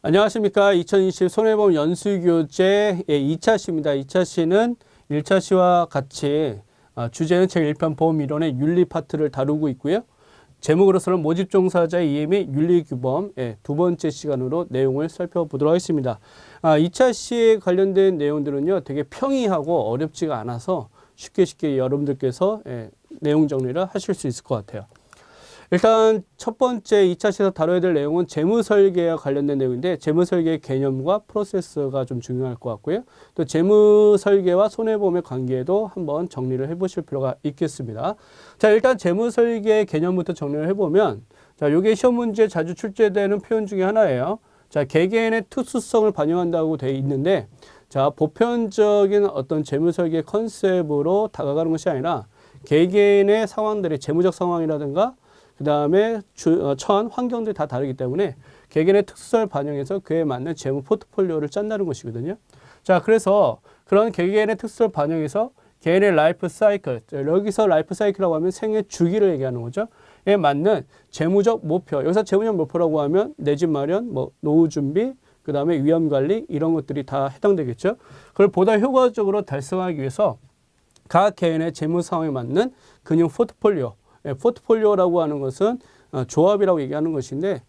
안녕하십니까. 2020 손해보험 연수교재 2차 시입니다. 2차 시는 1차 시와 같이 아, 주제는 제1편 보험이론의 윤리 파트를 다루고 있고요. 제목으로서는 모집 종사자의 이해 및 윤리 규범 예, 두 번째 시간으로 내용을 살펴보도록 하겠습니다. 아, 2차 시에 관련된 내용들은요, 되게 평이하고 어렵지가 않아서 쉽게 쉽게 여러분들께서 예, 내용 정리를 하실 수 있을 것 같아요. 일단 첫 번째 2차 시에서 다뤄야 될 내용은 재무 설계와 관련된 내용인데 재무 설계의 개념과 프로세스가 좀 중요할 것 같고요. 또 재무 설계와 손해보험의 관계도 한번 정리를 해보실 필요가 있겠습니다. 자, 일단 재무 설계 개념부터 정리를 해보면 자, 요게 시험 문제 자주 출제되는 표현 중에 하나예요. 자, 개개인의 특수성을 반영한다고 돼 있는데 자, 보편적인 어떤 재무 설계 컨셉으로 다가가는 것이 아니라 개개인의 상황들의 재무적 상황이라든가 그 다음에 어, 처한 환경들이 다 다르기 때문에 개개인의 특수성을 반영해서 그에 맞는 재무 포트폴리오를 짠다는 것이거든요. 자, 그래서 그런 개개인의 특수성을 반영해서 개인의 라이프 사이클, 여기서 라이프 사이클이라고 하면 생애 주기를 얘기하는 거죠. 에 맞는 재무적 목표, 여기서 재무적 목표라고 하면 내 집 마련, 뭐 노후 준비, 그 다음에 위험 관리 이런 것들이 다 해당되겠죠. 그걸 보다 효과적으로 달성하기 위해서 각 개인의 재무 상황에 맞는 금융 포트폴리오, 예, 포트폴리오라고 하는 것은 어, 조합이라고 얘기하는 것인데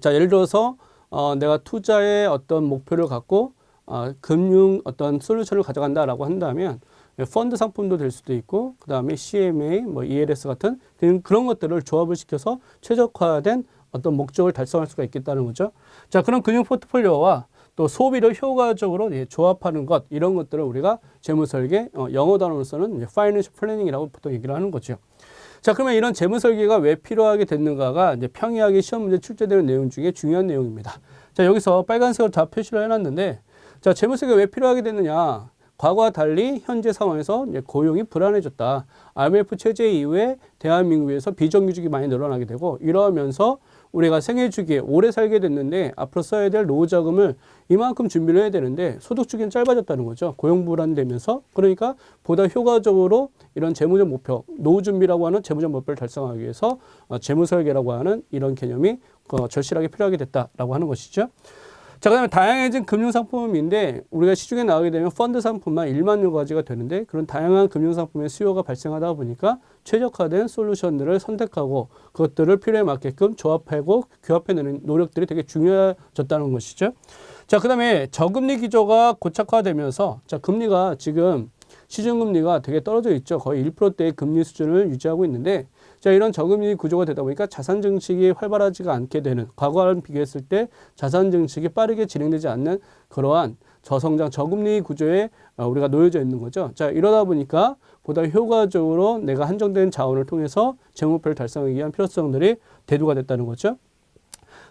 자 예를 들어서 어, 내가 투자의 어떤 목표를 갖고 어, 금융 어떤 솔루션을 가져간다라고 한다면 예, 펀드 상품도 될 수도 있고 그 다음에 CMA, 뭐 ELS 같은 그런 것들을 조합을 시켜서 최적화된 어떤 목적을 달성할 수가 있겠다는 거죠. 자 그런 금융 포트폴리오와 또 소비를 효과적으로 예, 조합하는 것 이런 것들을 우리가 재무 설계 어, 영어 단어로서는 파이낸셜 플래닝이라고 보통 얘기를 하는 거죠. 자, 그러면 이런 재무 설계가 왜 필요하게 됐는가가 이제 평이하게 시험 문제 출제되는 내용 중에 중요한 내용입니다. 자, 여기서 빨간색으로 다 표시를 해놨는데, 자, 재무 설계가 왜 필요하게 됐느냐? 과거와 달리 현재 상황에서 고용이 불안해졌다. IMF 체제 이후에 대한민국에서 비정규직이 많이 늘어나게 되고 이러면서 우리가 생애 주기에 오래 살게 됐는데 앞으로 써야 될 노후 자금을 이만큼 준비를 해야 되는데 소득 주기는 짧아졌다는 거죠. 고용 불안되면서 그러니까 보다 효과적으로 이런 재무적 목표, 노후 준비라고 하는 재무적 목표를 달성하기 위해서 어, 재무 설계라고 하는 이런 개념이 어, 절실하게 필요하게 됐다라고 하는 것이죠. 자, 그 다음에 다양해진 금융상품인데 우리가 시중에 나오게 되면 펀드 상품만 1만 가지가 되는데 그런 다양한 금융상품의 수요가 발생하다 보니까 최적화된 솔루션들을 선택하고 그것들을 필요에 맞게끔 조합하고 규합해내는 노력들이 되게 중요해졌다는 것이죠. 자, 그 다음에 저금리 기조가 고착화되면서 자, 금리가 지금 시중금리가 되게 떨어져 있죠. 거의 1%대의 금리 수준을 유지하고 있는데 자, 이런 저금리 구조가 되다 보니까 자산 증식이 활발하지가 않게 되는 과거와는 비교했을 때 자산 증식이 빠르게 진행되지 않는 그러한 저성장 저금리 구조에 어, 우리가 놓여져 있는 거죠. 자, 이러다 보니까 보다 효과적으로 내가 한정된 자원을 통해서 재무표를 달성하기 위한 필요성들이 대두가 됐다는 거죠.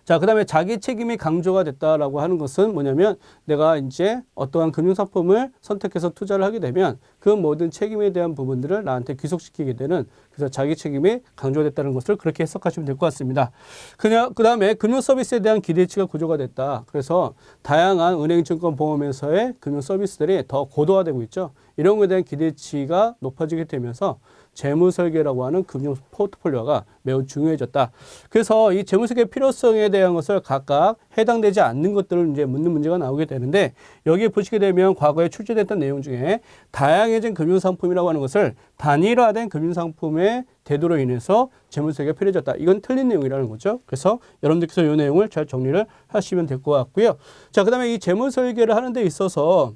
자, 그 다음에 자기 책임이 강조가 됐다라고 하는 것은 뭐냐면 내가 이제 어떠한 금융상품을 선택해서 투자를 하게 되면 그 모든 책임에 대한 부분들을 나한테 귀속시키게 되는 그래서 자기 책임이 강조됐다는 것을 그렇게 해석하시면 될 것 같습니다. 그냥 그 다음에 금융 서비스에 대한 기대치가 구조가 됐다. 그래서 다양한 은행, 증권, 보험에서의 금융 서비스들이 더 고도화되고 있죠. 이런 것에 대한 기대치가 높아지게 되면서 재무 설계라고 하는 금융 포트폴리오가 매우 중요해졌다. 그래서 이 재무 설계 필요성에 대한 것을 각각 해당되지 않는 것들을 이제 묻는 문제가 나오게 되는데 여기에 보시게 되면 과거에 출제됐던 내용 중에 다양해진 금융 상품이라고 하는 것을 단일화된 금융 상품의 대도로 인해서 재무 설계가 필요해졌다. 이건 틀린 내용이라는 거죠. 그래서 여러분들께서 이 내용을 잘 정리를 하시면 될 것 같고요. 자, 그다음에 이 재무 설계를 하는 데 있어서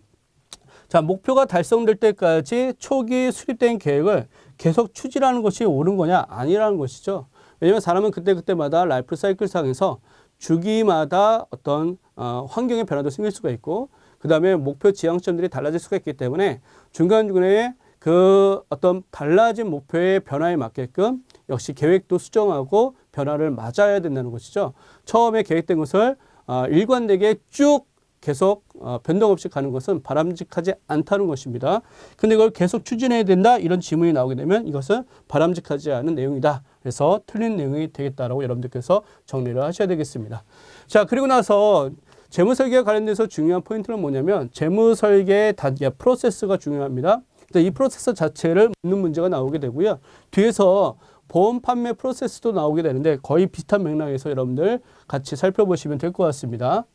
자, 목표가 달성될 때까지 초기 수립된 계획을 계속 추진하는 것이 옳은 거냐? 아니라는 것이죠. 왜냐하면 사람은 그때그때마다 라이프 사이클 상에서 주기마다 어떤 어, 환경의 변화도 생길 수가 있고 그 다음에 목표 지향점들이 달라질 수가 있기 때문에 중간중간에 그 어떤 달라진 목표의 변화에 맞게끔 역시 계획도 수정하고 변화를 맞아야 된다는 것이죠. 처음에 계획된 것을 어, 일관되게 쭉 계속 어, 변동 없이 가는 것은 바람직하지 않다는 것입니다. 근데 이걸 계속 추진해야 된다 이런 질문이 나오게 되면 이것은 바람직하지 않은 내용이다. 그래서 틀린 내용이 되겠다라고 여러분들께서 정리를 하셔야 되겠습니다. 자 그리고 나서 재무 설계와 관련돼서 중요한 포인트는 뭐냐면 재무 설계의 단계 프로세스가 중요합니다. 이 프로세스 자체를 묻는 문제가 나오게 되고요. 뒤에서 보험 판매 프로세스도 나오게 되는데 거의 비슷한 맥락에서 여러분들 같이 살펴보시면 될 것 같습니다.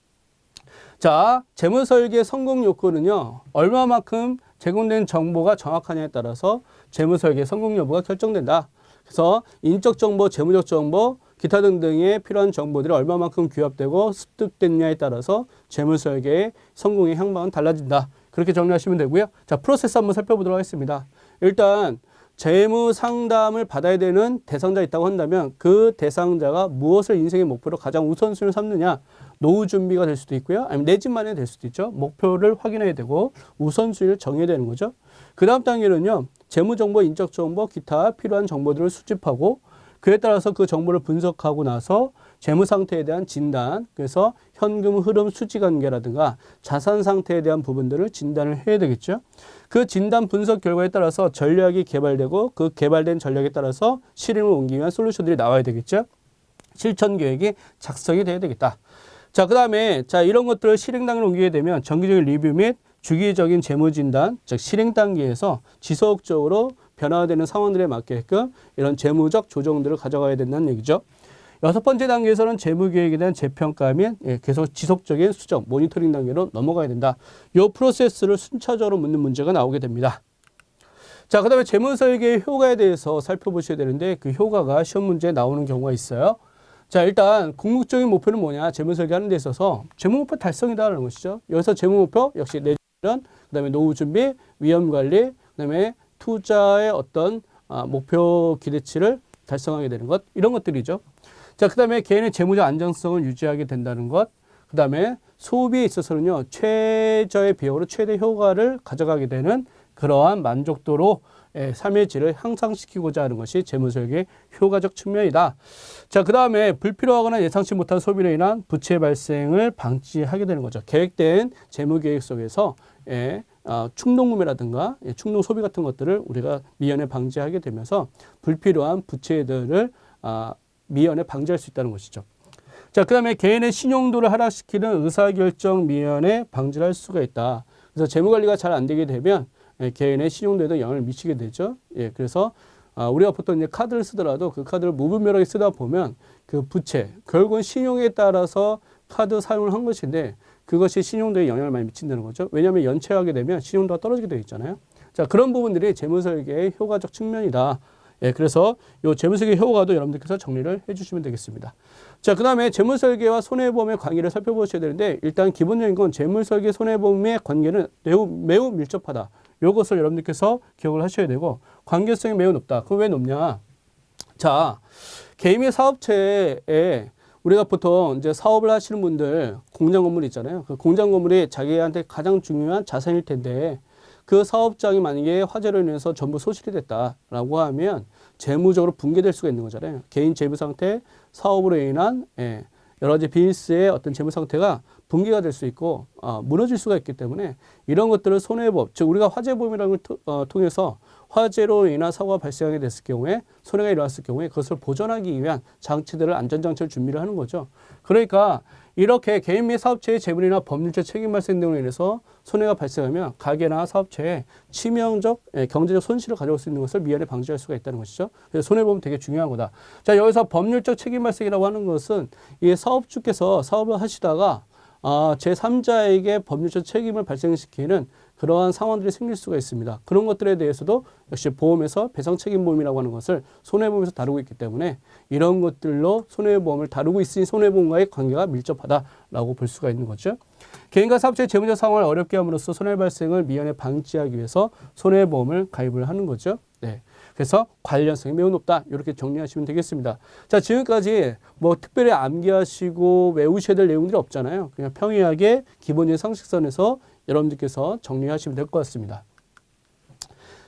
자, 재무 설계 성공 요건은요, 얼마만큼 제공된 정보가 정확하냐에 따라서 재무 설계 성공 여부가 결정된다. 그래서 인적 정보, 재무적 정보, 기타 등등의 필요한 정보들이 얼마만큼 규합되고 습득됐냐에 따라서 재무 설계의 성공의 향방은 달라진다. 그렇게 정리하시면 되고요. 자, 프로세스 한번 살펴보도록 하겠습니다. 일단 재무 상담을 받아야 되는 대상자 있다고 한다면 그 대상자가 무엇을 인생의 목표로 가장 우선순위를 삼느냐 노후 준비가 될 수도 있고요 아니면 내 집 마련이 될 수도 있죠 목표를 확인해야 되고 우선순위를 정해야 되는 거죠 그 다음 단계는요 재무정보 인적정보 기타 필요한 정보들을 수집하고 그에 따라서 그 정보를 분석하고 나서 재무 상태에 대한 진단, 그래서 현금 흐름 수지 관계라든가 자산 상태에 대한 부분들을 진단을 해야 되겠죠. 그 진단 분석 결과에 따라서 전략이 개발되고 그 개발된 전략에 따라서 실행을 옮기기 솔루션들이 나와야 되겠죠. 실천 계획이 작성이 돼야 되겠다. 자, 그 다음에 자 이런 것들을 실행 단계로 옮기게 되면 정기적인 리뷰 및 주기적인 재무 진단, 즉 실행 단계에서 지속적으로 변화되는 상황들에 맞게끔 이런 재무적 조정들을 가져가야 된다는 얘기죠. 여섯 번째 단계에서는 재무 계획에 대한 재평가 및 예, 계속 지속적인 수정, 모니터링 단계로 넘어가야 된다. 이 프로세스를 순차적으로 묻는 문제가 나오게 됩니다. 자, 그 다음에 재무 설계의 효과에 대해서 살펴보셔야 되는데 그 효과가 시험 문제에 나오는 경우가 있어요. 자, 일단 궁극적인 목표는 뭐냐? 재무 설계하는 데 있어서 재무 목표 달성이다라는 것이죠. 여기서 재무 목표 역시 내년, 그다음에 노후 준비, 위험 관리, 그다음에 투자의 어떤 아, 목표 기대치를 달성하게 되는 것 이런 것들이죠. 자, 그다음에 개인의 재무적 안정성을 유지하게 된다는 것. 그다음에 소비에 있어서는요 최저의 비용으로 최대 효과를 가져가게 되는 그러한 만족도로 예, 질을 향상시키고자 하는 것이 재무설계의 효과적 측면이다. 자, 그 다음에 불필요하거나 예상치 못한 소비로 인한 부채 발생을 방지하게 되는 거죠. 계획된 재무 계획 속에서 예, 어, 충동 구매라든가 예, 충동 소비 같은 것들을 우리가 미연에 방지하게 되면서 불필요한 부채들을 아, 미연에 방지할 수 있다는 것이죠. 자, 그 다음에 개인의 신용도를 하락시키는 의사결정 미연에 방지를 할 수가 있다. 그래서 재무관리가 잘 안 되게 되면 예, 개인의 신용도에도 영향을 미치게 되죠. 예, 그래서 아, 우리가 보통 이제 카드를 쓰더라도 그 카드를 무분별하게 쓰다 보면 그 부채, 결국은 신용에 따라서 카드 사용을 한 것인데 그것이 신용도에 영향을 많이 미친다는 거죠. 왜냐하면 연체하게 되면 신용도가 떨어지게 되어 있잖아요. 자, 그런 부분들이 재무설계의 효과적 측면이다. 예, 그래서 요 재무설계 효과도 여러분들께서 정리를 해주시면 되겠습니다. 자, 그 다음에 재무설계와 손해보험의 관계를 살펴보셔야 되는데 일단 기본적인 건 재무설계 손해보험의 관계는 매우 매우 밀접하다. 요것을 여러분들께서 기억을 하셔야 되고 관계성이 매우 높다. 그럼 왜 높냐? 자, 개인의 사업체에 우리가 보통 이제 사업을 하시는 분들 공장 건물 있잖아요. 그 공장 건물이 자기한테 가장 중요한 자산일 텐데 그 사업장이 만약에 화재로 인해서 전부 소실이 됐다라고 하면 재무적으로 붕괴될 수가 있는 거잖아요. 개인 재무 상태, 사업으로 인한 예, 여러 가지 비즈니스의 어떤 재무 상태가 붕괴가 될 수 있고 어, 무너질 수가 있기 때문에 이런 것들을 손해보험, 즉 우리가 화재보험이라는 걸 토, 어, 통해서 화재로 인한 사고가 발생하게 됐을 경우에 손해가 일어났을 경우에 그것을 보전하기 위한 장치들을 안전장치를 준비를 하는 거죠. 그러니까 이렇게 개인 및 사업체의 재물이나 법률적 책임 발생 등으로 인해서 손해가 발생하면 가게나 사업체에 치명적 예, 경제적 손실을 가져올 수 있는 것을 미연에 방지할 수가 있다는 것이죠. 그래서 손해보험 되게 중요한 거다. 자 여기서 법률적 책임 발생이라고 하는 것은 이 사업주께서 사업을 하시다가 아, 제3자에게 법률적 책임을 발생시키는 그러한 상황들이 생길 수가 있습니다. 그런 것들에 대해서도 역시 보험에서 배상 책임 보험이라고 하는 것을 손해보험에서 다루고 있기 때문에 이런 것들로 손해보험을 다루고 있으니 손해보험과의 관계가 밀접하다라고 볼 수가 있는 거죠. 개인과 사업체의 재무적 상황을 어렵게 함으로써 손해 발생을 미연에 방지하기 위해서 손해보험을 가입을 하는 거죠. 네. 그래서 관련성이 매우 높다. 이렇게 정리하시면 되겠습니다. 자, 지금까지 뭐 특별히 암기하시고 외우셔야 될 내용들이 없잖아요. 그냥 평이하게 기본적인 상식선에서 여러분들께서 정리하시면 될 것 같습니다.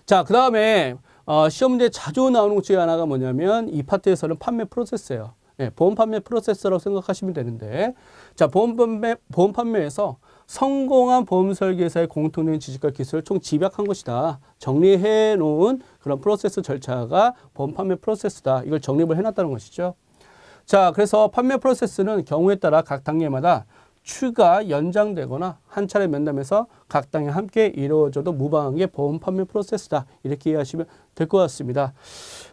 자, 그 다음에 어, 시험 문제 자주 나오는 것 중에 하나가 뭐냐면 이 파트에서는 판매 프로세스예요. 네, 보험 판매 프로세스라고 생각하시면 되는데 자, 보험 판매, 보험 판매에서 성공한 보험 설계사의 공통된 지식과 기술을 총 집약한 것이다. 정리해 놓은 그런 프로세스 절차가 보험 판매 프로세스다. 이걸 정립을 해 놨다는 것이죠. 자, 그래서 판매 프로세스는 경우에 따라 각 단계마다 추가 연장되거나 한 차례 면담에서 각 당에 함께 이루어져도 무방한 게 보험 판매 프로세스다. 이렇게 이해하시면 될 것 같습니다.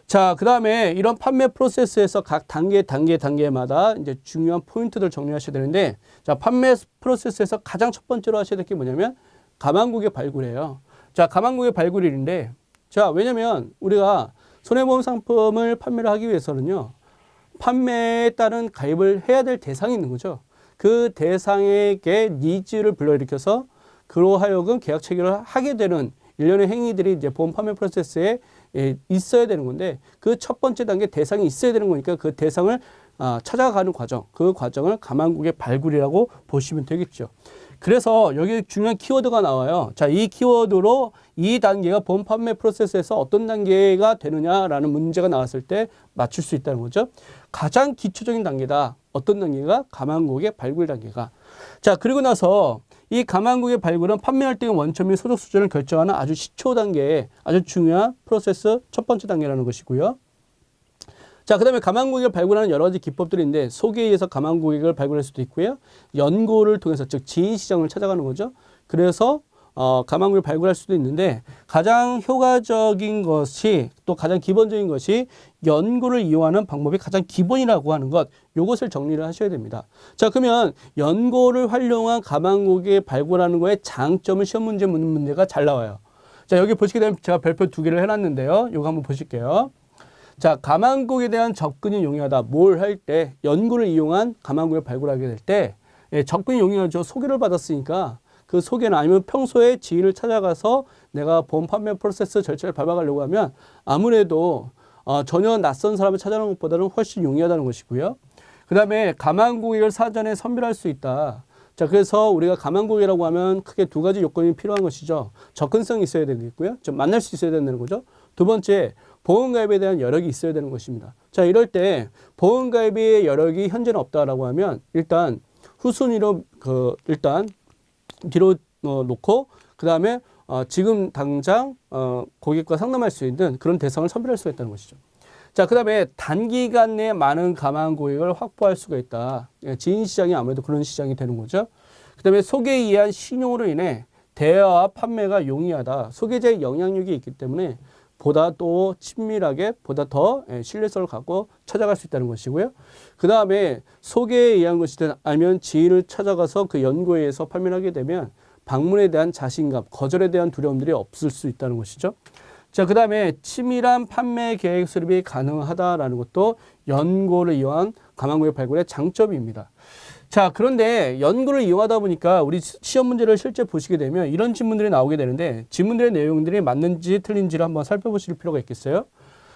자, 그 다음에 이런 판매 프로세스에서 각 단계, 단계, 단계마다 이제 중요한 포인트들 정리하셔야 되는데, 자, 판매 프로세스에서 가장 첫 번째로 하셔야 될 게 뭐냐면, 가망국의 발굴이에요. 자, 가망국의 발굴일인데, 자, 왜냐면 우리가 손해보험 상품을 판매를 하기 위해서는요, 판매에 따른 가입을 해야 될 대상이 있는 거죠. 그 대상에게 니즈를 불러일으켜서 그로 하여금 계약 체결을 하게 되는 일련의 행위들이 이제 보험 판매 프로세스에 예, 있어야 되는 건데 그 첫 번째 단계 대상이 있어야 되는 거니까 그 대상을 아, 찾아가는 과정, 그 과정을 가망국의 발굴이라고 보시면 되겠죠. 그래서 여기 중요한 키워드가 나와요. 자, 이 키워드로 이 단계가 보험 판매 프로세스에서 어떤 단계가 되느냐라는 문제가 나왔을 때 맞출 수 있다는 거죠. 가장 기초적인 단계다. 어떤 단계가? 가망국의 발굴 단계가. 자, 그리고 나서 이 가망국의 발굴은 판매할 때의 원천 및 소득 수준을 결정하는 아주 시초 단계의 아주 중요한 프로세스 첫 번째 단계라는 것이고요. 자, 그 다음에 가망고객을 발굴하는 여러 가지 기법들이 있는데 소개에 의해서 가망고객을 발굴할 수도 있고요. 연고를 통해서 즉 지인 시장을 찾아가는 거죠. 그래서 어, 가망고객을 발굴할 수도 있는데 가장 효과적인 것이 또 가장 기본적인 것이 연고를 이용하는 방법이 가장 기본이라고 하는 것 요것을 정리를 하셔야 됩니다. 자 그러면 연고를 활용한 가망고객을 발굴하는 거에 장점을 시험 문제 묻는 문제가 잘 나와요. 자 여기 보시게 되면 제가 별표 두 개를 해놨는데요. 요거 한번 보실게요. 자, 가망국에 대한 접근이 용이하다. 뭘 할 때 연구를 이용한 가망국을 발굴하게 될때 예, 접근이 용이하죠. 소개를 받았으니까 그 소개는 아니면 평소에 지인을 찾아가서 내가 보험 판매 프로세스 절차를 밟아가려고 하면 아무래도 어, 전혀 낯선 사람을 찾아가는 것보다는 훨씬 용이하다는 것이고요. 그 다음에 가망 고객을 사전에 선별할 수 있다. 자, 그래서 우리가 가망 고객이라고 하면 크게 두 가지 요건이 필요한 것이죠. 접근성이 있어야 되겠고요. 좀 만날 수 있어야 된다는 거죠. 두 번째, 보험가입에 대한 여력이 있어야 되는 것입니다. 자, 이럴 때 보험가입의 여력이 현재는 없다라고 하면 일단 후순위로 그 일단 뒤로 어, 놓고 그 다음에 어, 지금 당장 어, 고객과 상담할 수 있는 그런 대상을 선별할 수가 있다는 것이죠. 자, 그 다음에 단기간 내에 많은 가망 고객을 확보할 수가 있다. 예, 지인 시장이 아무래도 그런 시장이 되는 거죠. 그 다음에 소개에 의한 신용으로 인해 대여와 판매가 용이하다. 소개자의 영향력이 있기 때문에 보다 또 친밀하게 보다 더 예, 신뢰성을 갖고 찾아갈 수 있다는 것이고요. 그 다음에 소개에 의한 것이든 아니면 지인을 찾아가서 그 연구에 의해서 판매를 하게 되면 방문에 대한 자신감, 거절에 대한 두려움들이 없을 수 있다는 것이죠. 자, 그 다음에 치밀한 판매 계획 수립이 가능하다라는 것도 연구를 이용한 가망고의 발굴의 장점입니다. 자, 그런데 연구를 이용하다 보니까 우리 시험 문제를 실제 보시게 되면 이런 질문들이 나오게 되는데 질문들의 내용들이 맞는지 틀린지를 한번 살펴보실 필요가 있겠어요.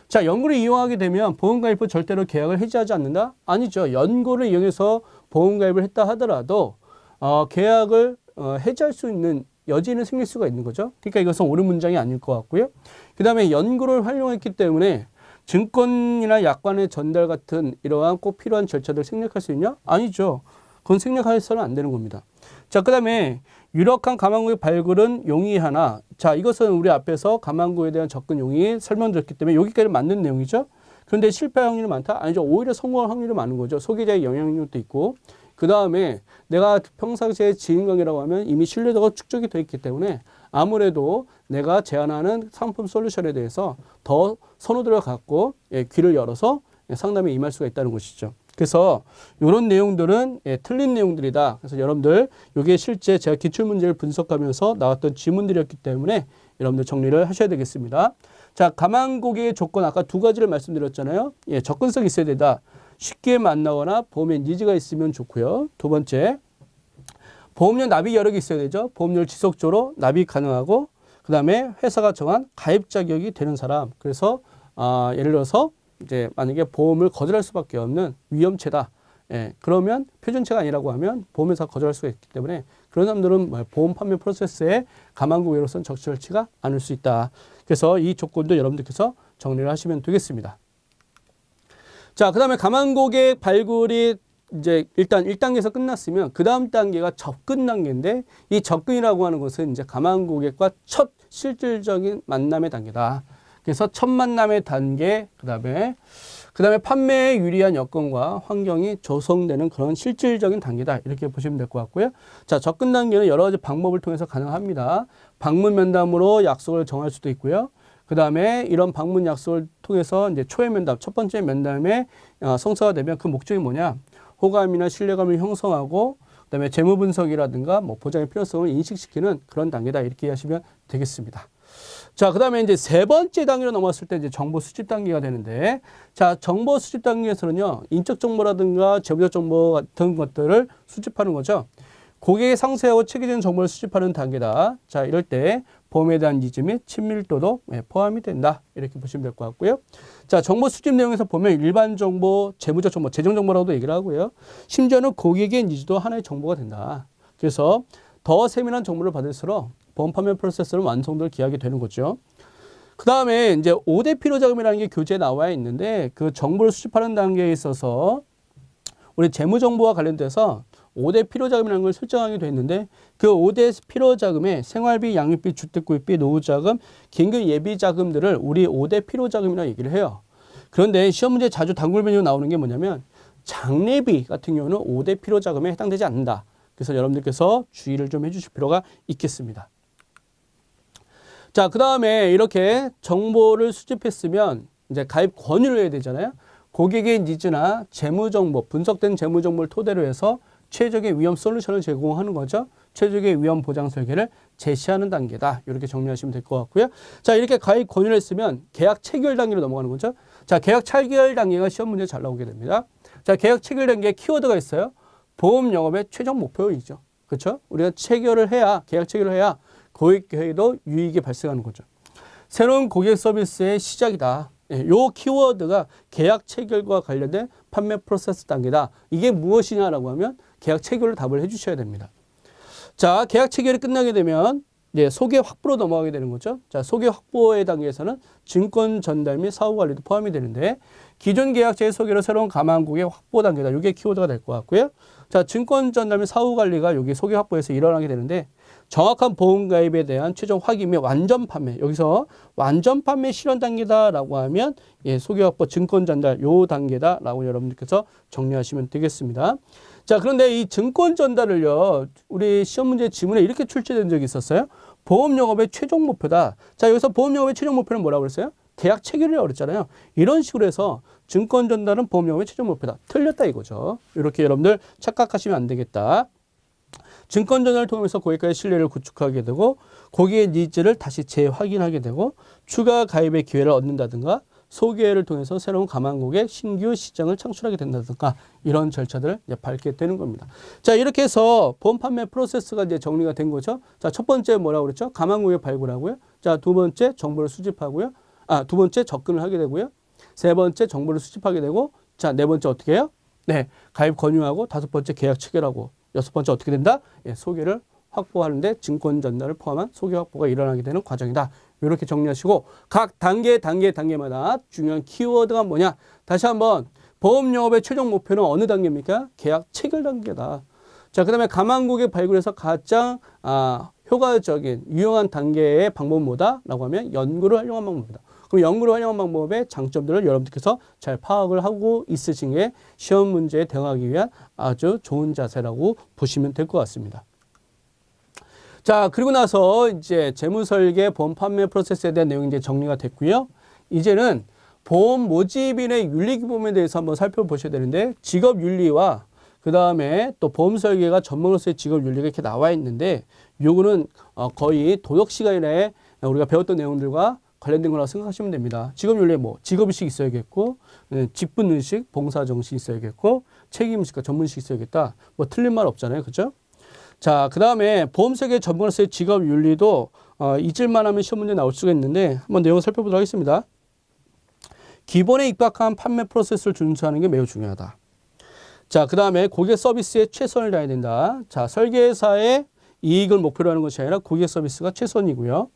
자, 연구를 이용하게 되면 보험가입 후 절대로 계약을 해지하지 않는다? 아니죠. 연구를 이용해서 보험가입을 했다 하더라도 어, 계약을 어, 해지할 수 있는 여지는 생길 수가 있는 거죠. 그러니까 이것은 옳은 문장이 아닐 것 같고요. 그 다음에 연구를 활용했기 때문에 증권이나 약관의 전달 같은 이러한 꼭 필요한 절차들 생략할 수 있냐? 아니죠. 그건 생략해서는 안 되는 겁니다. 자, 그 다음에 유력한 가망구의 발굴은 용이하나, 자, 이것은 우리 앞에서 가망구에 대한 접근 용이 설명드렸기 때문에 여기까지 맞는 내용이죠. 그런데 실패 확률이 많다? 아니죠. 오히려 성공할 확률이 많은 거죠. 소개자의 영향력도 있고. 그 다음에 내가 평상시에 지인관계라고 하면 이미 신뢰도가 축적이 되어 있기 때문에 아무래도 내가 제안하는 상품 솔루션에 대해서 더 선호도를 갖고 예, 귀를 열어서 예, 상담에 임할 수가 있다는 것이죠. 그래서 이런 내용들은 예, 틀린 내용들이다. 그래서 여러분들 이게 실제 제가 기출 문제를 분석하면서 나왔던 지문들이었기 때문에 여러분들 정리를 하셔야 되겠습니다. 자, 가망고객의 조건 아까 두 가지를 말씀드렸잖아요. 예, 접근성이 있어야 되다. 쉽게 만나거나 보험에 니즈가 있으면 좋고요. 두 번째, 보험료 납입 여력이 있어야 되죠. 보험료를 지속적으로 납입 가능하고 그 다음에 회사가 정한 가입 자격이 되는 사람. 그래서 아, 예를 들어서 이제 만약에 보험을 거절할 수밖에 없는 위험체다. 예, 그러면 표준체가 아니라고 하면 보험회사 거절할 수가 있기 때문에 그런 사람들은 뭐 보험 판매 프로세스에 가망고객으로서는 적절치가 않을 수 있다. 그래서 이 조건도 여러분들께서 정리를 하시면 되겠습니다. 자, 그 다음에 가망고객 발굴이 이제 일단 1단계에서 끝났으면 그 다음 단계가 접근 단계인데 이 접근이라고 하는 것은 이제 가망 고객과 첫 실질적인 만남의 단계다. 그래서 첫 만남의 단계, 그 다음에 그 다음에 판매에 유리한 여건과 환경이 조성되는 그런 실질적인 단계다. 이렇게 보시면 될 것 같고요. 자, 접근 단계는 여러 가지 방법을 통해서 가능합니다. 방문 면담으로 약속을 정할 수도 있고요. 그 다음에 이런 방문 약속을 통해서 이제 초회 면담, 첫 번째 면담에 어, 성사가 되면 그 목적이 뭐냐? 호감이나 신뢰감을 형성하고 그 다음에 재무 분석이라든가 뭐 보장의 필요성을 인식시키는 그런 단계다 이렇게 하시면 되겠습니다. 자, 그 다음에 이제 세 번째 단계로 넘어왔을 때 이제 정보 수집 단계가 되는데 자, 정보 수집 단계에서는요. 인적 정보라든가 재무적 정보 같은 것들을 수집하는 거죠. 고객의 상세하고 체계적인 정보를 수집하는 단계다. 자, 이럴 때 보험에 대한 니즈 및 친밀도도 예, 포함이 된다. 이렇게 보시면 될 것 같고요. 자, 정보 수집 내용에서 보면 일반 정보, 재무적 정보, 재정 정보라고도 얘기를 하고요. 심지어는 고객의 니즈도 하나의 정보가 된다. 그래서 더 세밀한 정보를 받을수록 판매 프로세스는 완성도를 기하게 되는 거죠. 그 다음에 이제 5대 필요 자금이라는 게 교재에 나와 있는데 그 정보를 수집하는 단계에 있어서 우리 재무 정보와 관련돼서 5대 필요 자금이라는 걸 설정하게 돼 있는데 그 5대 필요 자금에 생활비, 양육비, 주택구입비, 노후 자금, 긴급 예비 자금들을 우리 5대 필요 자금이라고 얘기를 해요. 그런데 시험 문제 자주 단골 메뉴 나오는 게 뭐냐면 장례비 같은 경우는 5대 필요 자금에 해당되지 않는다. 그래서 여러분들께서 주의를 좀 해주실 필요가 있겠습니다. 자, 그 다음에 이렇게 정보를 수집했으면 이제 가입 권유를 해야 되잖아요. 고객의 니즈나 재무정보, 분석된 재무정보를 토대로 해서 최적의 위험 솔루션을 제공하는 거죠. 최적의 위험 보장 설계를 제시하는 단계다. 이렇게 정리하시면 될 것 같고요. 자, 이렇게 가입 권유를 했으면 계약 체결 단계로 넘어가는 거죠. 자, 계약 체결 단계가 시험 문제 잘 나오게 됩니다. 자, 계약 체결 단계에 키워드가 있어요. 보험 영업의 최종 목표이죠. 그렇죠? 우리가 체결을 해야 계약 체결을 해야 고객에게도 유익이 발생하는 거죠. 새로운 고객 서비스의 시작이다. 예, 요 키워드가 계약 체결과 관련된 판매 프로세스 단계다. 이게 무엇이냐라고 하면 계약 체결을 답을 해주셔야 됩니다. 자, 계약 체결이 끝나게 되면 이제 소개 확보로 넘어가게 되는 거죠. 자, 소개 확보의 단계에서는 증권 전달 및 사후 관리도 포함이 되는데 기존 계약자의 소개로 새로운 가망국의 확보 단계다. 이게 키워드가 될 것 같고요. 자, 증권 전달 및 사후 관리가 여기 소개 확보에서 일어나게 되는데 정확한 보험 가입에 대한 최종 확인 및 완전 판매. 여기서 완전 판매 실현 단계다라고 하면 예, 소개 확보 증권 전달 요 단계다라고 여러분들께서 정리하시면 되겠습니다. 자, 그런데 이 증권 전달을요. 우리 시험 문제 지문에 이렇게 출제된 적이 있었어요. 보험 영업의 최종 목표다. 자, 여기서 보험 영업의 최종 목표는 뭐라고 그랬어요? 계약 체결이라고 그랬잖아요. 이런 식으로 해서 증권 전달은 보험 영업의 최종 목표다. 틀렸다 이거죠. 이렇게 여러분들 착각하시면 안 되겠다. 증권 전환을 통해서 고객과의 신뢰를 구축하게 되고 고객의 니즈를 다시 재확인하게 되고 추가 가입의 기회를 얻는다든가 소개를 통해서 새로운 가망국의 신규 시장을 창출하게 된다든가 이런 절차들을 이제 밟게 되는 겁니다. 자 이렇게 해서 보험 판매 프로세스가 이제 정리가 된 거죠. 자 첫 번째 뭐라고 그랬죠? 가망국의 발굴하고요. 자 두 번째 정보를 수집하고요. 아 두 번째 접근을 하게 되고요. 세 번째 정보를 수집하게 되고 자 네 번째 어떻게 해요? 네 가입 권유하고 다섯 번째 계약 체결하고 여섯 번째 어떻게 된다? 예, 소개를 확보하는데 증권 전달을 포함한 소개 확보가 일어나게 되는 과정이다. 이렇게 정리하시고 각 단계 단계 단계마다 중요한 키워드가 뭐냐? 다시 한번 보험 영업의 최종 목표는 어느 단계입니까? 계약 체결 단계다. 자, 그다음에 가망국의 발굴에서 가장 아, 효과적인 유용한 단계의 방법은 뭐다라고 하면 연구를 활용한 방법이다. 그럼 연구를 활용한 방법의 장점들을 여러분들께서 잘 파악을 하고 있으신 게 시험 문제에 대응하기 위한 아주 좋은 자세라고 보시면 될 것 같습니다. 자, 그리고 나서 이제 재무 설계, 보험 판매 프로세스에 대한 내용이 이제 정리가 됐고요. 이제는 보험 모집인의 윤리 기본에 대해서 한번 살펴보셔야 되는데 직업 윤리와 그 다음에 또 보험 설계가 전문으로서의 직업 윤리가 이렇게 나와 있는데 요거는 어, 거의 도덕 시간에 우리가 배웠던 내용들과 관련된 거라고 생각하시면 됩니다. 직업 윤리에 뭐 직업의식 있어야겠고 예, 직분의식, 봉사정신 있어야겠고 책임의식과 전문의식 있어야겠다. 뭐 틀린 말 없잖아요. 그죠? 자, 그 다음에 보험세계 전문으로서의 직업 윤리도 어, 잊을만 하면 시험 문제 나올 수가 있는데 한번 내용을 살펴보도록 하겠습니다. 기본에 입각한 판매 프로세스를 준수하는 게 매우 중요하다. 자, 그 다음에 고객 서비스에 최선을 다해야 된다. 자, 설계사의 이익을 목표로 하는 것이 아니라 고객 서비스가 최선이고요.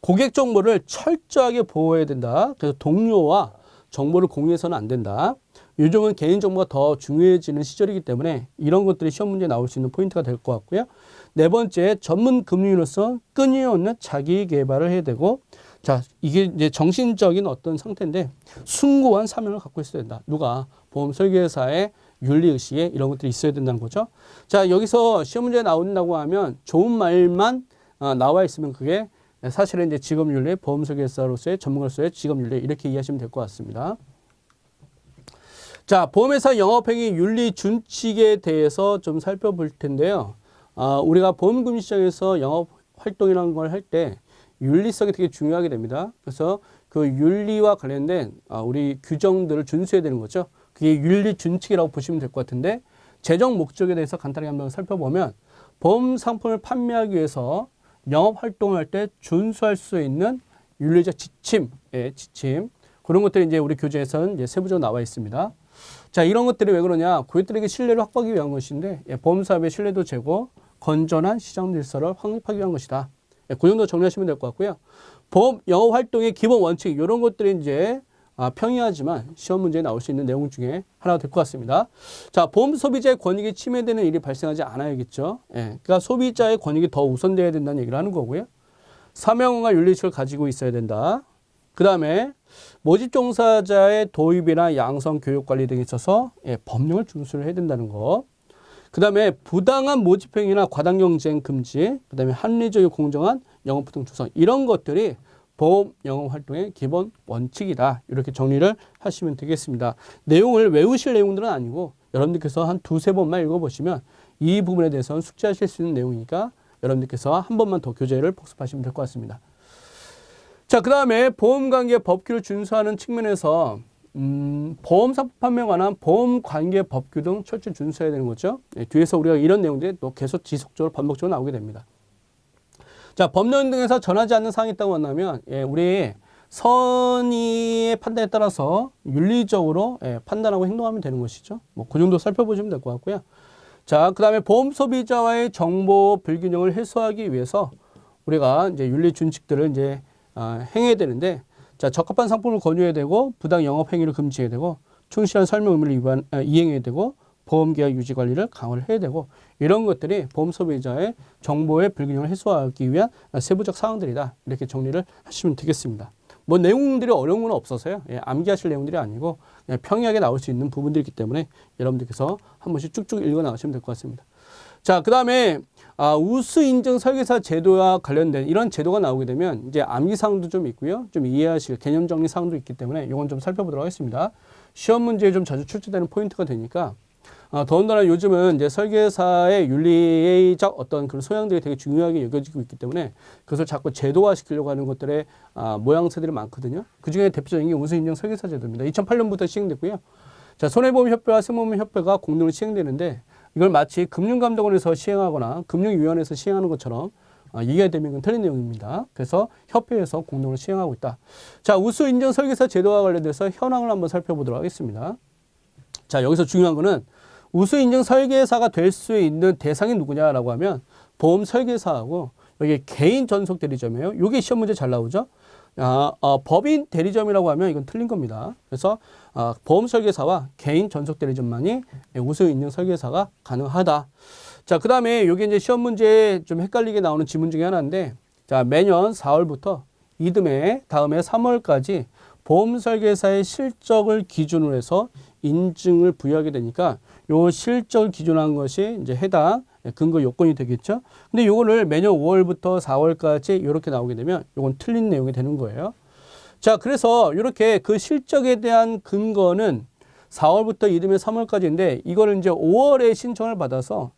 고객 정보를 철저하게 보호해야 된다. 그래서 동료와 정보를 공유해서는 안 된다. 요즘은 개인정보가 더 중요해지는 시절이기 때문에 이런 것들이 시험 문제에 나올 수 있는 포인트가 될 것 같고요. 네 번째, 전문 금융인으로서 끊임없는 자기 개발을 해야 되고 자, 이게 이제 정신적인 어떤 상태인데 숭고한 사명을 갖고 있어야 된다. 누가 보험 설계사의 윤리 의식에 이런 것들이 있어야 된다는 거죠. 자, 여기서 시험 문제 나온다고 하면 좋은 말만 어, 나와 있으면 그게 사실은 이제 직업 윤리, 보험 설계사로서의 전문가로서의 직업 윤리 이렇게 이해하시면 될 것 같습니다. 자, 보험회사 영업행위 윤리 준칙에 대해서 좀 살펴볼 텐데요. 아, 우리가 보험금 시장에서 영업 활동이라는 걸 할 때 윤리성이 되게 중요하게 됩니다. 그래서 그 윤리와 관련된 아, 우리 규정들을 준수해야 되는 거죠. 그게 윤리 준칙이라고 보시면 될 것 같은데 재정 목적에 대해서 간단하게 한번 살펴보면 보험 상품을 판매하기 위해서 영업 활동을 할때 준수할 수 있는 윤리적 지침, 예, 지침 그런 것들이 이제 우리 교재에서는 이제 세부적으로 나와 있습니다. 자, 이런 것들이 왜 그러냐? 고객들에게 신뢰를 확보하기 위한 것인데 예, 보험사업의 신뢰도 제고, 건전한 시장 질서를 확립하기 위한 것이다. 예, 그 정도 정리하시면 될 것 같고요. 보험 영업 활동의 기본 원칙 이런 것들이 이제 아, 평이하지만 시험 문제에 나올 수 있는 내용 중에 하나가 될 것 같습니다. 자, 보험 소비자의 권익이 침해되는 일이 발생하지 않아야겠죠. 예, 그러니까 소비자의 권익이 더 우선돼야 된다는 얘기를 하는 거고요. 사명과 윤리식을 가지고 있어야 된다. 그 다음에 모집 종사자의 도입이나 양성 교육 관리 등에 있어서 예, 법령을 준수를 해야 된다는 거. 그 다음에 부당한 모집행위나 과당 경쟁 금지, 그 다음에 합리적이고 공정한 영업 등 구성 이런 것들이 보험 영업 활동의 기본 원칙이다. 이렇게 정리를 하시면 되겠습니다. 내용을 외우실 내용들은 아니고 여러분들께서 한 두세 번만 읽어보시면 이 부분에 대해서는 숙지하실 수 있는 내용이니까 여러분들께서 한 번만 더 교재를 복습하시면 될 것 같습니다. 자, 그 다음에 보험관계 법규를 준수하는 측면에서 음, 보험상품 판매에 관한 보험관계 법규 등 철저히 준수해야 되는 거죠. 예, 뒤에서 우리가 이런 내용들이 또 계속 지속적으로 반복적으로 나오게 됩니다. 자, 법령 등에서 전하지 않는 사항이 있다고 한다면 예, 우리 선의의 판단에 따라서 윤리적으로 예, 판단하고 행동하면 되는 것이죠. 뭐 그 정도 살펴보시면 될 것 같고요. 자, 그 다음에 보험 소비자와의 정보 불균형을 해소하기 위해서 우리가 이제 윤리 준칙들을 이제 아, 행해야 되는데 자 적합한 상품을 권유해야 되고 부당 영업 행위를 금지해야 되고 충실한 설명 의무를 위반, 아, 이행해야 되고 보험 계약 유지 관리를 강화를 해야 되고 이런 것들이 보험 소비자의 정보의 불균형을 해소하기 위한 세부적 사항들이다 이렇게 정리를 하시면 되겠습니다. 뭐 내용들이 어려운 건 없어서요. 예, 암기하실 내용들이 아니고 그냥 평이하게 나올 수 있는 부분들이기 때문에 여러분들께서 한 번씩 쭉쭉 읽어 나가시면 될 것 같습니다. 자, 그 다음에 아, 우수 인증 설계사 제도와 관련된 이런 제도가 나오게 되면 이제 암기 사항도 좀 있고요. 좀 이해하실 개념 정리 사항도 있기 때문에 이건 좀 살펴보도록 하겠습니다. 시험 문제에 좀 자주 출제되는 포인트가 되니까 아, 더군다나 요즘은 이제 설계사의 윤리적 어떤 그런 소양들이 되게 중요하게 여겨지고 있기 때문에 그것을 자꾸 제도화 시키려고 하는 것들의 아, 모양새들이 많거든요. 그 중에 대표적인 게 우수 인증 설계사 제도입니다. 2008년부터 시행됐고요. 자, 손해보험협회와 세무보험협회가 공동으로 시행되는데 이걸 마치 금융감독원에서 시행하거나 금융위원회에서 시행하는 것처럼 어, 이해가 되면 그건 틀린 내용입니다. 그래서 협회에서 공동으로 시행하고 있다. 자, 우수 인증 설계사 제도와 관련돼서 현황을 한번 살펴보도록 하겠습니다. 자, 여기서 중요한 거는 우수 인증 설계사가 될 수 있는 대상이 누구냐라고 하면 보험 설계사하고 여기 개인 전속 대리점이에요. 이게 시험 문제 잘 나오죠. 아, 어, 법인 대리점이라고 하면 이건 틀린 겁니다. 그래서 어, 보험 설계사와 개인 전속 대리점만이 우수 인증 설계사가 가능하다. 자, 그 다음에 여기 이제 시험 문제에 좀 헷갈리게 나오는 지문 중에 하나인데, 자, 매년 4월부터 이듬해 다음해 3월까지 보험 설계사의 실적을 기준으로 해서 인증을 부여하게 되니까 요 실적을 기준한 것이 이제 해당 근거 요건이 되겠죠. 근데 요거를 매년 5월부터 4월까지 이렇게 나오게 되면 요건 틀린 내용이 되는 거예요. 자, 그래서 이렇게 그 실적에 대한 근거는 4월부터 이듬해 3월까지인데 이거를 이제 5월에 신청을 받아서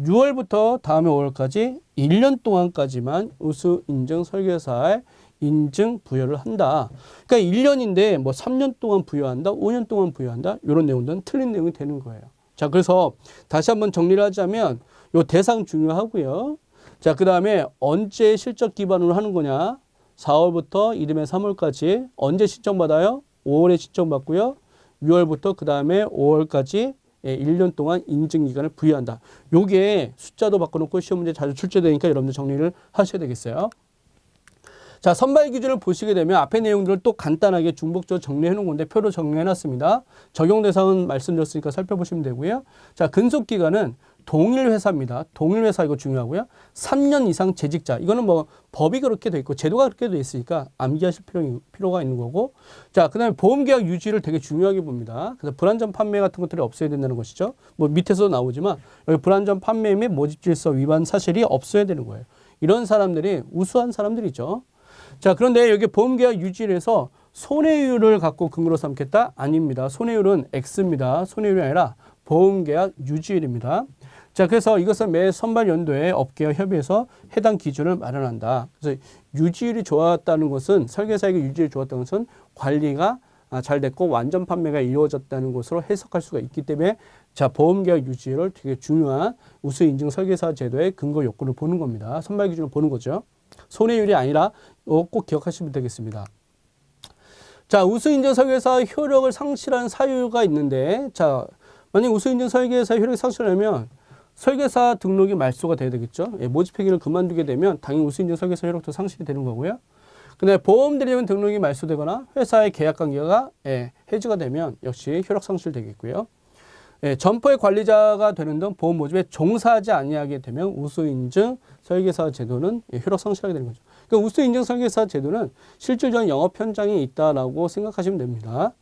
6월부터 다음해 5월까지 1년 동안까지만 우수 인증 설계사의 인증 부여를 한다. 그러니까 1년인데 뭐 3년 동안 부여한다, 5년 동안 부여한다. 이런 내용들은 틀린 내용이 되는 거예요. 자, 그래서 다시 한번 정리를 하자면 요 대상 중요하고요. 자, 그 다음에 언제 실적 기반으로 하는 거냐? 4월부터 이듬해 3월까지 언제 신청 받아요? 5월에 신청 받고요. 6월부터 그 다음에 5월까지 예, 1년 동안 인증 기간을 부여한다. 요게 숫자도 바꿔 놓고 시험 문제 자주 출제되니까 여러분들 정리를 하셔야 되겠어요. 자, 선발 기준을 보시게 되면 앞에 내용들을 또 간단하게 중복적으로 정리해 놓은 건데 표로 정리해 놨습니다. 적용 대상은 말씀드렸으니까 살펴보시면 되고요. 자, 근속 기간은 동일 회사입니다. 동일 회사 이거 중요하고요. 3년 이상 재직자. 이거는 뭐 법이 그렇게 돼 있고 제도가 그렇게 돼 있으니까 암기하실 필요, 필요가 있는 거고. 자, 그다음에 보험 계약 유지를 되게 중요하게 봅니다. 그래서 불안전 판매 같은 것들이 없어야 된다는 것이죠. 뭐 밑에서 나오지만 여기 불안전 판매 및 모집 질서 위반 사실이 없어야 되는 거예요. 이런 사람들이 우수한 사람들이죠. 자, 그런데 여기 보험 계약 유지를 해서 손해율을 갖고 근거로 삼겠다? 아닙니다. 손해율은 X입니다. 손해율이 아니라 보험 계약 유지율입니다. 자, 그래서 이것은 매 선발 연도에 업계와 협의해서 해당 기준을 마련한다. 그래서 유지율이 좋았다는 것은 설계사에게 유지율이 좋았다는 것은 관리가 아, 잘 됐고 완전 판매가 이루어졌다는 것으로 해석할 수가 있기 때문에 자 보험계약 유지를 되게 중요한 우수 인증 설계사 제도의 근거 요건을 보는 겁니다. 선발 기준을 보는 거죠. 손해율이 아니라 이거 꼭 기억하시면 되겠습니다. 자 우수 인증 설계사 효력을 상실한 사유가 있는데 자 만약 우수 인증 설계사 효력이 상실하면 설계사 등록이 말소가 돼야 되겠죠. 예, 모집 회계를 그만두게 되면 당연히 우수 인증 설계사 효력도 상실이 되는 거고요. 근데 보험 드리면 등록이 말소되거나 회사의 계약 관계가 예, 해지가 되면 역시 효력 상실되겠고요. 예, 점포의 관리자가 되는 등 보험 모집에 종사하지 아니하게 되면 우수 인증 설계사 제도는 예, 효력 상실하게 되는 거죠. 그러니까 우수 인증 설계사 제도는 실질적인 영업 현장에 있다라고 생각하시면 됩니다.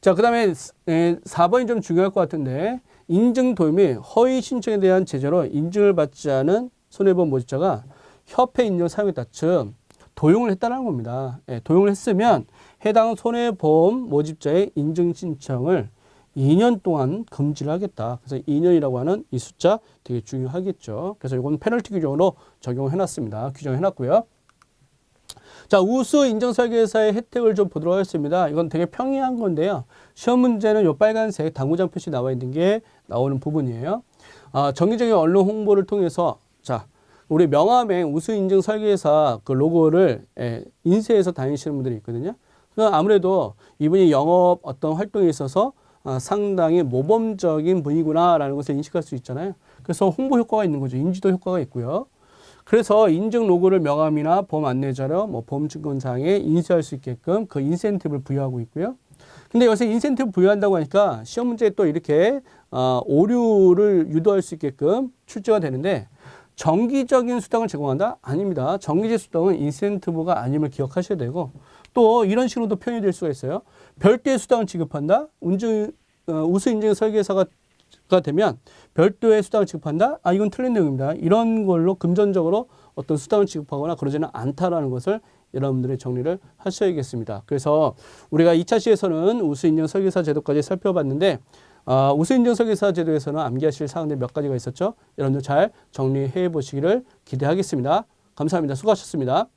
자, 그다음에 예, 4번이 좀 중요할 것 같은데 인증 도용 및 허위 신청에 대한 제재로 인증을 받지 않은 손해보험 모집자가 협회 인증을 사용했다. 즉 도용을 했다는 겁니다. 예, 도용을 했으면 해당 손해보험 모집자의 인증 신청을 2년 동안 금지를 하겠다. 그래서 2년이라고 하는 이 숫자 되게 중요하겠죠. 그래서 이건 페널티 규정으로 적용을 해놨습니다. 규정해 놨고요. 자, 우수 인증 설계사의 혜택을 좀 보도록 하겠습니다. 이건 되게 평이한 건데요. 시험 문제는 요 빨간색 당구장 표시 나와 있는 게 나오는 부분이에요. 아, 정기적인 언론 홍보를 통해서 자, 우리 명함에 우수 인증 설계사 그 로고를 예, 인쇄해서 다니시는 분들이 있거든요. 그래서 아무래도 이분이 영업 어떤 활동에 있어서 아, 상당히 모범적인 분이구나라는 것을 인식할 수 있잖아요. 그래서 홍보 효과가 있는 거죠. 인지도 효과가 있고요. 그래서 인증 로고를 명함이나 보험 안내 자료, 뭐 보험 증권상에 인쇄할 수 있게끔 그 인센티브를 부여하고 있고요. 근데 여기서 인센티브 부여한다고 하니까 시험 문제에 또 이렇게 어, 오류를 유도할 수 있게끔 출제가 되는데 정기적인 수당을 제공한다? 아닙니다. 정기적 수당은 인센티브가 아님을 기억하셔야 되고 또 이런 식으로도 표현이 될 수가 있어요. 별도의 수당을 지급한다? 운증, 어, 우수 인증 설계사가 가 되면 별도의 수당을 지급한다? 아, 이건 틀린 내용입니다. 이런 걸로 금전적으로 어떤 수당을 지급하거나 그러지는 않다라는 것을 여러분들이 정리를 하셔야겠습니다. 그래서 우리가 2차 시에서는 우수인증 설계사 제도까지 살펴봤는데 어, 우수인증 설계사 제도에서는 암기하실 사항들 몇 가지가 있었죠. 여러분들 잘 정리해 보시기를 기대하겠습니다. 감사합니다. 수고하셨습니다.